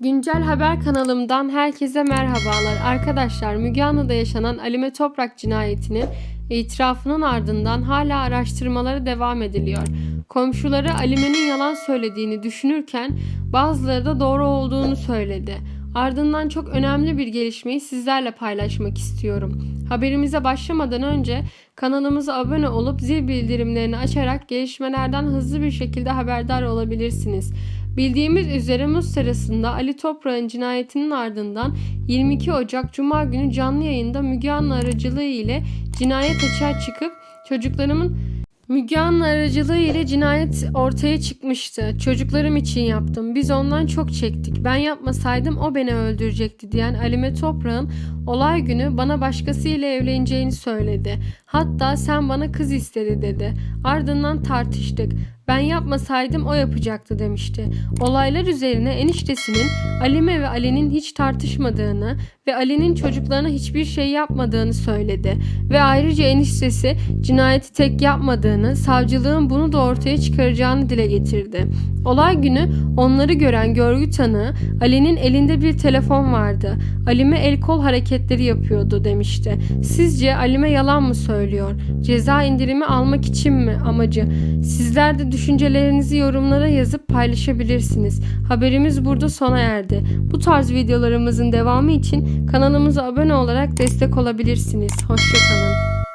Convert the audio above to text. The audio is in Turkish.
Güncel haber kanalımdan herkese merhabalar. Arkadaşlar Müge Anlı'da yaşanan Alime Toprak cinayetinin itirafının ardından hala araştırmaları devam ediliyor. Komşuları Alime'nin yalan söylediğini düşünürken bazıları da doğru olduğunu söyledi. Ardından çok önemli bir gelişmeyi sizlerle paylaşmak istiyorum. Haberimize başlamadan önce kanalımıza abone olup zil bildirimlerini açarak gelişmelerden hızlı bir şekilde haberdar olabilirsiniz. Bildiğimiz üzere Muz sırasında Ali Toprak'ın cinayetinin ardından 22 Ocak Cuma günü canlı yayında Müge Anlı aracılığı ile cinayet açığa çıkıp çocuklarımın Müge Anlı aracılığı ile cinayet ortaya çıkmıştı. Çocuklarım için yaptım. Biz ondan çok çektik. Ben yapmasaydım o beni öldürecekti diyen Alime Toprak'ın olay günü bana başkasıyla evleneceğini söyledi. Hatta sen bana kız istedi dedi. Ardından tartıştık. Ben yapmasaydım o yapacaktı demişti. Olaylar üzerine eniştesinin Alime ve Ali'nin hiç tartışmadığını ve Ali'nin çocuklarına hiçbir şey yapmadığını söyledi. Ve ayrıca eniştesi cinayeti tek yapmadığını, savcılığın bunu da ortaya çıkaracağını dile getirdi. Olay günü onları gören görgü tanığı Ali'nin elinde bir telefon vardı. Alime el kol hareketleri yapıyordu demişti. Sizce Alime yalan mı söylüyor? Ceza indirimi almak için mi amacı? Sizler de düşüncelerinizi yorumlara yazıp paylaşabilirsiniz. Haberimiz burada sona erdi. Bu tarz videolarımızın devamı için kanalımıza abone olarak destek olabilirsiniz. Hoşçakalın.